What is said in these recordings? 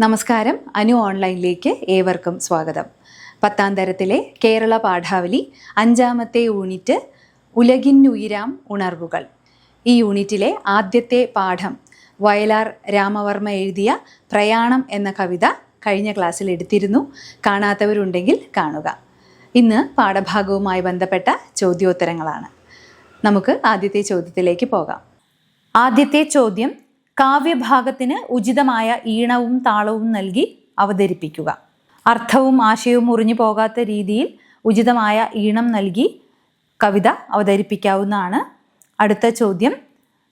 നമസ്കാരം. അനു ഓൺലൈനിലേക്ക് ഏവർക്കും സ്വാഗതം. പത്താം തരത്തിലെ കേരള പാഠാവലി അഞ്ചാമത്തെ യൂണിറ്റ് ഉലകിന്നുയിരാം ഉണർവുകൾ. ഈ യൂണിറ്റിലെ ആദ്യത്തെ പാഠം വയലാർ രാമവർമ്മ എഴുതിയ പ്രയാണം എന്ന കവിത കഴിഞ്ഞ ക്ലാസ്സിൽ എടുത്തിരുന്നു. കാണാത്തവരുണ്ടെങ്കിൽ കാണുക. ഇന്ന് പാഠഭാഗവുമായി ബന്ധപ്പെട്ട ചോദ്യോത്തരങ്ങളാണ്. നമുക്ക് ആദ്യത്തെ ചോദ്യത്തിലേക്ക് പോകാം. ആദ്യത്തെ ചോദ്യം കാവ്യഭാഗത്തിന് ഉചിതമായ ഈണവും താളവും നൽകി അവതരിപ്പിക്കുക. അർത്ഥവും ആശയവും മുറിഞ്ഞു പോകാത്ത രീതിയിൽ ഉചിതമായ ഈണം നൽകി കവിത അവതരിപ്പിക്കാവുന്നതാണ്. അടുത്ത ചോദ്യം.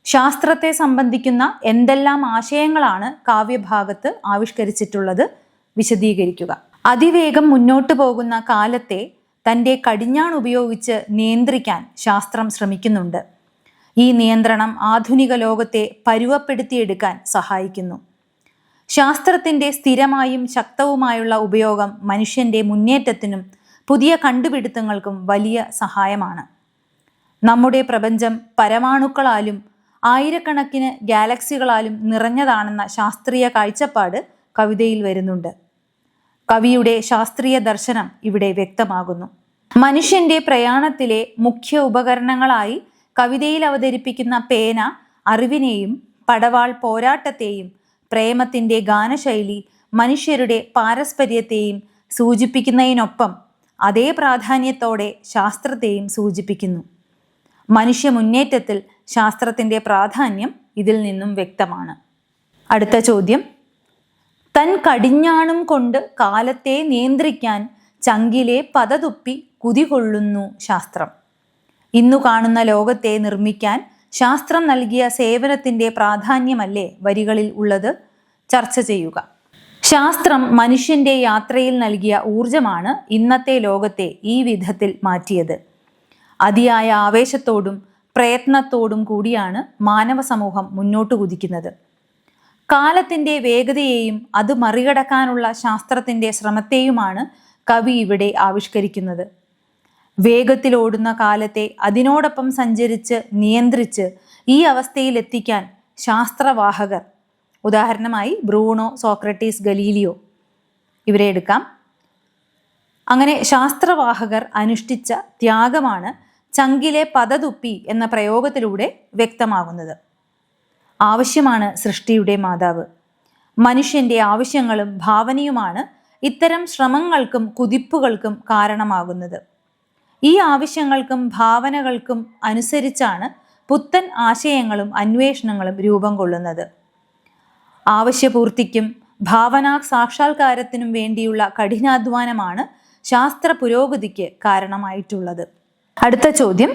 ശാസ്ത്രത്തെ സംബന്ധിക്കുന്ന എന്തെല്ലാം ആശയങ്ങളാണ് കാവ്യഭാഗത്ത് ആവിഷ്കരിച്ചിട്ടുള്ളത്? വിശദീകരിക്കുക. അതിവേഗം മുന്നോട്ടു പോകുന്ന കാലത്തെ തന്റെ കടിഞ്ഞാൺ ഉപയോഗിച്ച് നിയന്ത്രിക്കാൻ ശാസ്ത്രം ശ്രമിക്കുന്നുണ്ട്. ഈ നിയന്ത്രണം ആധുനിക ലോകത്തെ പരുവപ്പെടുത്തിയെടുക്കാൻ സഹായിക്കുന്നു. ശാസ്ത്രത്തിന്റെ സ്ഥിരമായും ശക്തവുമായുള്ള ഉപയോഗം മനുഷ്യന്റെ മുന്നേറ്റത്തിനും പുതിയ കണ്ടുപിടുത്തങ്ങൾക്കും വലിയ സഹായമാണ്. നമ്മുടെ പ്രപഞ്ചം പരമാണുക്കളാലും ആയിരക്കണക്കിന് ഗാലക്സികളാലും നിറഞ്ഞതാണെന്ന ശാസ്ത്രീയ കാഴ്ചപ്പാട് കവിതയിൽ വരുന്നുണ്ട്. കവിയുടെ ശാസ്ത്രീയ ദർശനം ഇവിടെ വ്യക്തമാകുന്നു. മനുഷ്യന്റെ പ്രയാണത്തിലെ മുഖ്യ ഉപകരണങ്ങളായി കവിതയിൽ അവതരിപ്പിക്കുന്ന പേന അറിവിനെയും പടവാൾ പോരാട്ടത്തെയും പ്രേമത്തിന്റെ ഗാനശൈലി മനുഷ്യരുടെ പാരസ്പര്യത്തെയും സൂചിപ്പിക്കുന്നതിനൊപ്പം അതേ പ്രാധാന്യത്തോടെ ശാസ്ത്രത്തെയും സൂചിപ്പിക്കുന്നു. മനുഷ്യ മുന്നേറ്റത്തിൽ ശാസ്ത്രത്തിന്റെ പ്രാധാന്യം ഇതിൽ നിന്നും വ്യക്തമാണ്. അടുത്ത ചോദ്യം. തൻ കടിഞ്ഞാണും കൊണ്ട് കാലത്തെ നിയന്ത്രിക്കാൻ ചങ്കിലെ പതതുപ്പി കുതികൊള്ളുന്നു ശാസ്ത്രം. ഇന്നു കാണുന്ന ലോകത്തെ നിർമ്മിക്കാൻ ശാസ്ത്രം നൽകിയ സേവനത്തിന്റെ പ്രാധാന്യമല്ലേ വരികളിൽ ഉള്ളത്? ചർച്ച ചെയ്യുക. ശാസ്ത്രം മനുഷ്യന്റെ യാത്രയിൽ നൽകിയ ഊർജമാണ് ഇന്നത്തെ ലോകത്തെ ഈ വിധത്തിൽ മാറ്റിയത്. അതിയായ ആവേശത്തോടും പ്രയത്നത്തോടും കൂടിയാണ് മാനവ സമൂഹം മുന്നോട്ട് കുതിക്കുന്നത്. കാലത്തിന്റെ വേഗതയെയും അത് മറികടക്കാനുള്ള ശാസ്ത്രത്തിന്റെ ശ്രമത്തെയുമാണ് കവി ഇവിടെ ആവിഷ്കരിക്കുന്നത്. വേഗത്തിലോടുന്ന കാലത്തെ അതിനോടൊപ്പം സഞ്ചരിച്ച് നിയന്ത്രിച്ച് ഈ അവസ്ഥയിലെത്തിക്കാൻ ശാസ്ത്രവാഹകർ. ഉദാഹരണമായി ബ്രൂണോ സോക്രട്ടീസ് ഗലീലിയോ. ഇവരെ എടുക്കാം. അങ്ങനെ ശാസ്ത്രവാഹകർ അനുഷ്ഠിച്ച ത്യാഗമാണ് ചങ്കിലെ പദതുപ്പി എന്ന പ്രയോഗത്തിലൂടെ വ്യക്തമാകുന്നത് ആവശ്യമാണ് സൃഷ്ടിയുടെ മാതാവ്. മനുഷ്യന്റെ ആവശ്യങ്ങളും ഭാവനയുമാണ് ഇത്തരം ശ്രമങ്ങൾക്കും കുതിപ്പുകൾക്കും കാരണമാകുന്നത്. ഈ ആവശ്യങ്ങൾക്കും ഭാവനകൾക്കും അനുസരിച്ചാണ് പുത്തൻ ആശയങ്ങളും അന്വേഷണങ്ങളും രൂപം കൊള്ളുന്നത്. ആവശ്യപൂർത്തിക്കും ഭാവനാ സാക്ഷാത്കാരത്തിനും വേണ്ടിയുള്ള കഠിനാധ്വാനമാണ് ശാസ്ത്ര പുരോഗതിക്ക് കാരണമായിട്ടുള്ളത്. അടുത്ത ചോദ്യം.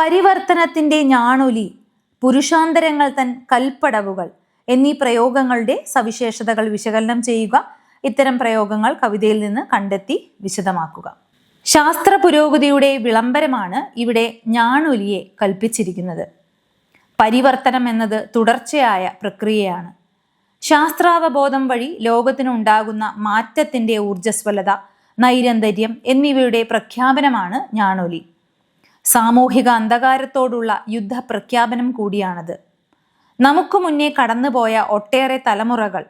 പരിവർത്തനത്തിന്റെ ഞാണൊലി പുരുഷാന്തരങ്ങൾ തൻ കൽപ്പടവുകൾ എന്നീ പ്രയോഗങ്ങളുടെ സവിശേഷതകൾ വിശകലനം ചെയ്യുക ഇത്തരം പ്രയോഗങ്ങൾ കവിതയിൽ നിന്ന് കണ്ടെത്തി വിശദമാക്കുക. ശാസ്ത്ര പുരോഗതിയുടെ വിളംബരമാണ് ഇവിടെ ഞാണൊലിയെ കൽപ്പിച്ചിരിക്കുന്നത്. പരിവർത്തനം എന്നത് തുടർച്ചയായ പ്രക്രിയയാണ്. ശാസ്ത്രാവബോധം വഴി ലോകത്തിനുണ്ടാകുന്ന മാറ്റത്തിന്റെ ഊർജസ്വലത നൈരന്തര്യം എന്നിവയുടെ പ്രഖ്യാപനമാണ് ഞാണൊലി. സാമൂഹിക അന്ധകാരത്തോടുള്ള യുദ്ധ പ്രഖ്യാപനം കൂടിയാണത്. നമുക്ക് മുന്നേ കടന്നുപോയ ഒട്ടേറെ തലമുറകൾ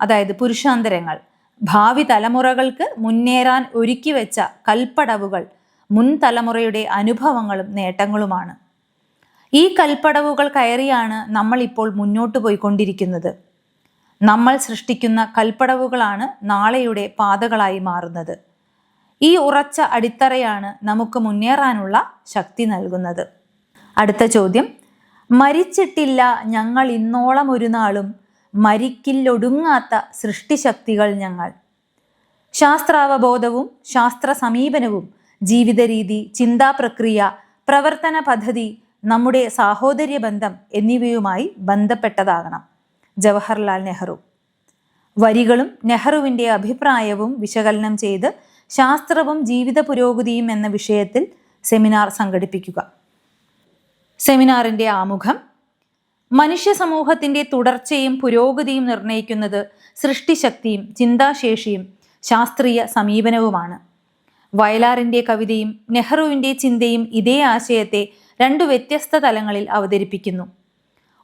അതായത് പുരുഷാന്തരങ്ങൾ ഭാവി തലമുറകൾക്ക് മുന്നേറാൻ ഒരുക്കി വെച്ച കൽപ്പടവുകൾ മുൻ തലമുറയുടെ അനുഭവങ്ങളും നേട്ടങ്ങളുമാണ്. ഈ കൽപ്പടവുകൾ കയറിയാണ് നമ്മൾ ഇപ്പോൾ മുന്നോട്ട് പോയിക്കൊണ്ടിരിക്കുന്നത്. നമ്മൾ സൃഷ്ടിക്കുന്ന കൽപ്പടവുകളാണ് നാളെയുടെ പാതകളായി മാറുന്നത്. ഈ ഉറച്ച അടിത്തറയാണ് നമുക്ക് മുന്നേറാനുള്ള ശക്തി നൽകുന്നത്. അടുത്ത ചോദ്യം. മരിച്ചിട്ടില്ല ഞങ്ങൾ ഇന്നോളം ഒരു നാളും മരിക്കില്ലൊടുങ്ങാത്ത സൃഷ്ടിശക്തികൾ ഞങ്ങൾ. ശാസ്ത്രാവബോധവും ശാസ്ത്ര സമീപനവും ജീവിത രീതി ചിന്താപ്രക്രിയ പ്രവർത്തന പദ്ധതി നമ്മുടെ സാഹോദര്യ ബന്ധം എന്നിവയുമായി ബന്ധപ്പെട്ടതാകണം. ജവഹർലാൽ നെഹ്റു. വരികളും നെഹ്റുവിന്റെ അഭിപ്രായവും വിശകലനം ചെയ്ത് ശാസ്ത്രവും ജീവിത പുരോഗതിയും എന്ന വിഷയത്തിൽ സെമിനാർ സംഘടിപ്പിക്കുക. സെമിനാറിന്റെ ആമുഖം മനുഷ്യ സമൂഹത്തിന്റെ തുടർച്ചയും പുരോഗതിയും നിർണയിക്കുന്നത് സൃഷ്ടിശക്തിയും ചിന്താശേഷിയും ശാസ്ത്രീയ സമീപനവുമാണ്. വയലാറിന്റെ കവിതയും നെഹ്റുവിന്റെ ചിന്തയും ഇതേ ആശയത്തെ രണ്ടു വ്യത്യസ്ത തലങ്ങളിൽ അവതരിപ്പിക്കുന്നു.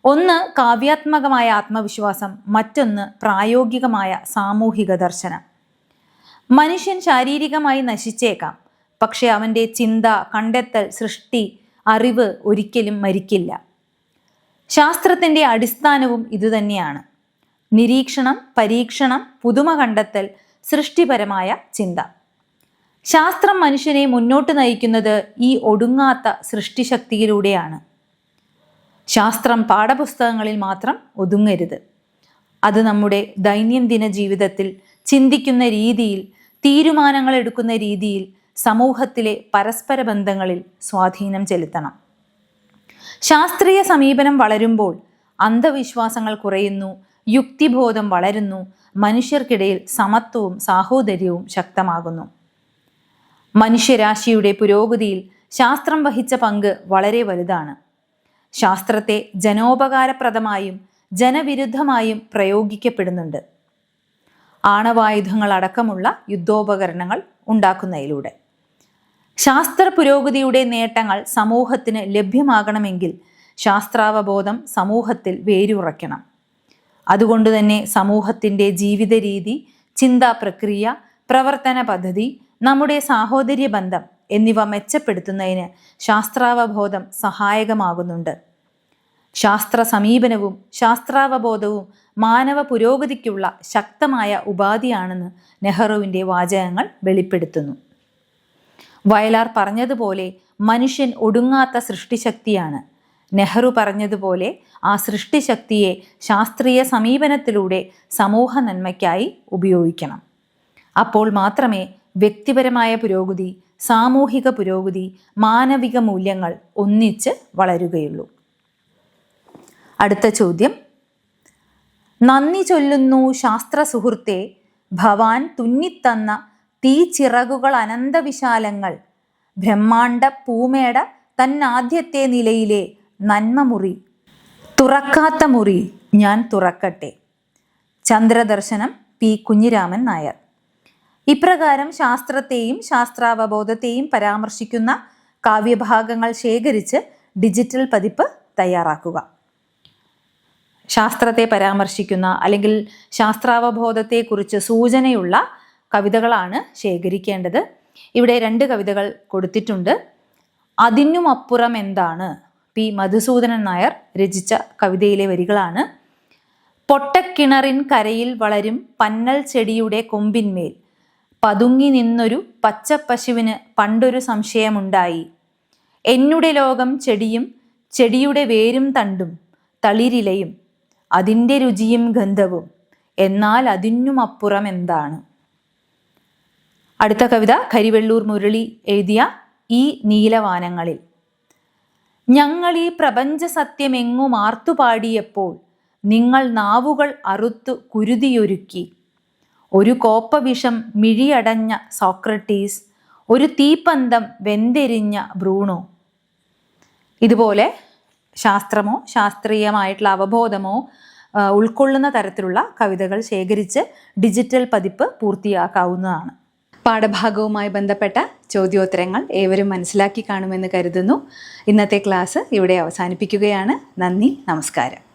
ഒന്ന് കാവ്യാത്മകമായ ആത്മവിശ്വാസം മറ്റൊന്ന് പ്രായോഗികമായ സാമൂഹിക ദർശനം. മനുഷ്യൻ ശാരീരികമായി നശിച്ചേക്കാം പക്ഷെ അവന്റെ ചിന്ത കണ്ടെത്തൽ സൃഷ്ടി അറിവ് ഒരിക്കലും മരിക്കില്ല. ശാസ്ത്രത്തിന്റെ അടിസ്ഥാനവും ഇതുതന്നെയാണ്. നിരീക്ഷണം പരീക്ഷണം പുതുമ കണ്ടെത്തൽ സൃഷ്ടിപരമായ ചിന്ത. ശാസ്ത്രം മനുഷ്യനെ മുന്നോട്ട് നയിക്കുന്നത് ഈ ഒടുങ്ങാത്ത സൃഷ്ടിശക്തിയിലൂടെയാണ്. ശാസ്ത്രം പാഠപുസ്തകങ്ങളിൽ മാത്രം ഒതുങ്ങരുത്. അത് നമ്മുടെ ദൈനംദിന ജീവിതത്തിൽ ചിന്തിക്കുന്ന രീതിയിൽ തീരുമാനങ്ങൾ എടുക്കുന്ന രീതിയിൽ സമൂഹത്തിലെ പരസ്പര ബന്ധങ്ങളിൽ സ്വാധീനം ചെലുത്തണം. ശാസ്ത്രീയ സമീപനം വളരുമ്പോൾ അന്ധവിശ്വാസങ്ങൾ കുറയുന്നു യുക്തിബോധം വളരുന്നു മനുഷ്യർക്കിടയിൽ സമത്വവും സാഹോദര്യവും ശക്തമാകുന്നു. മനുഷ്യരാശിയുടെ പുരോഗതിയിൽ ശാസ്ത്രം വഹിച്ച പങ്ക് വളരെ വലുതാണ്. ശാസ്ത്രത്തെ ജനോപകാരപ്രദമായും ജനവിരുദ്ധമായും പ്രയോഗിക്കപ്പെടുന്നുണ്ട്. ആണവായുധങ്ങൾ അടക്കമുള്ള യുദ്ധോപകരണങ്ങൾ ഉണ്ടാക്കുന്നതിലൂടെ. ശാസ്ത്ര പുരോഗതിയുടെ നേട്ടങ്ങൾ സമൂഹത്തിന് ലഭ്യമാകണമെങ്കിൽ ശാസ്ത്രാവബോധം സമൂഹത്തിൽ വേരുറയ്ക്കണം. അതുകൊണ്ട് തന്നെ സമൂഹത്തിന്റെ ജീവിത രീതി ചിന്താ പ്രക്രിയ പ്രവർത്തന പദ്ധതി നമ്മുടെ സാഹോദര്യ ബന്ധം എന്നിവ മെച്ചപ്പെടുത്തുന്നതിന് ശാസ്ത്രാവബോധം സഹായകമാകുന്നുണ്ട്. ശാസ്ത്ര സമീപനവും ശാസ്ത്രാവബോധവും മാനവ പുരോഗതിക്കുള്ള ശക്തമായ ഉപാധിയാണെന്ന് നെഹ്റുവിന്റെ വാചകങ്ങൾ വെളിപ്പെടുത്തുന്നു. വയലാർ പറഞ്ഞതുപോലെ മനുഷ്യൻ ഒടുങ്ങാത്ത സൃഷ്ടിശക്തിയാണ്. നെഹ്റു പറഞ്ഞതുപോലെ ആ സൃഷ്ടിശക്തിയെ ശാസ്ത്രീയ സമീപനത്തിലൂടെ സമൂഹ നന്മയ്ക്കായി ഉപയോഗിക്കണം. അപ്പോൾ മാത്രമേ വ്യക്തിപരമായ പുരോഗതി സാമൂഹിക പുരോഗതി മാനവിക മൂല്യങ്ങൾ ഒന്നിച്ച് വളരുകയുള്ളൂ. അടുത്ത ചോദ്യം. നന്ദി ചൊല്ലുന്നു ശാസ്ത്ര സുഹൃത്തെ ഭവാൻ തുന്നിത്തന്ന തീച്ചിറകുകൾ അനന്തവിശാലങ്ങൾ ബ്രഹ്മാണ്ട പൂമേട തന്നാദ്യത്തെ നിലയിലെ നന്മമുറി തുറക്കാത്ത മുറി ഞാൻ തുറക്കട്ടെ. ചന്ദ്രദർശനം പി. കുഞ്ഞിരാമൻ നായർ. ഇപ്രകാരം ശാസ്ത്രത്തെയും ശാസ്ത്രാവബോധത്തെയും പരാമർശിക്കുന്ന കാവ്യഭാഗങ്ങൾ ശേഖരിച്ച് ഡിജിറ്റൽ പതിപ്പ് തയ്യാറാക്കുക. ശാസ്ത്രത്തെ പരാമർശിക്കുന്ന അല്ലെങ്കിൽ ശാസ്ത്രാവബോധത്തെക്കുറിച്ച് സൂചനയുള്ള കവിതകളാണ് ശേഖരിക്കേണ്ടത്. ഇവിടെ രണ്ട് കവിതകൾ കൊടുത്തിട്ടുണ്ട്. അതിനുമപ്പുറം എന്താണ്? പി മധുസൂദനൻ നായർ രചിച്ച കവിതയിലെ വരികളാണ്. പൊട്ടക്കിണറിൻ കരയിൽ വളരും പന്നൽ ചെടിയുടെ കൊമ്പിന്മേൽ പതുങ്ങി നിന്നൊരു പച്ചപ്പശുവിന് പണ്ടൊരു സംശയമുണ്ടായി. എന്നുടെ ലോകം ചെടിയും ചെടിയുടെ വേരും തണ്ടും തളിരിലയും അതിന്റെ രുചിയും ഗന്ധവും. എന്നാൽ അതിനുമപ്പുറം എന്താണ്? അടുത്ത കവിത കരിവെള്ളൂർ മുരളി എഴുതിയ ഈ നീലവാനങ്ങളിൽ. ഞങ്ങൾ ഈ പ്രപഞ്ച സത്യമെങ്ങും ആർത്തുപാടിയപ്പോൾ നിങ്ങൾ നാവുകൾ അറുത്തു കുരുതിയൊരുക്കി. ഒരു കോപ്പവിഷം മിഴിയടഞ്ഞ സോക്രട്ടീസ് ഒരു തീപ്പന്തം വെന്തെരിഞ്ഞ ബ്രൂണോ ഇതുപോലെ ശാസ്ത്രമോ ശാസ്ത്രീയമായിട്ടുള്ള അവബോധമോ ഉൾക്കൊള്ളുന്ന തരത്തിലുള്ള കവിതകൾ ശേഖരിച്ച് ഡിജിറ്റൽ പതിപ്പ് പൂർത്തിയാക്കാവുന്നതാണ്. പാഠഭാഗവുമായി ബന്ധപ്പെട്ട ചോദ്യോത്തരങ്ങൾ ഏവരും മനസ്സിലാക്കി കാണുമെന്ന് കരുതുന്നു. ഇന്നത്തെ ക്ലാസ് ഇവിടെ അവസാനിപ്പിക്കുകയാണ്. നന്ദി നമസ്കാരം.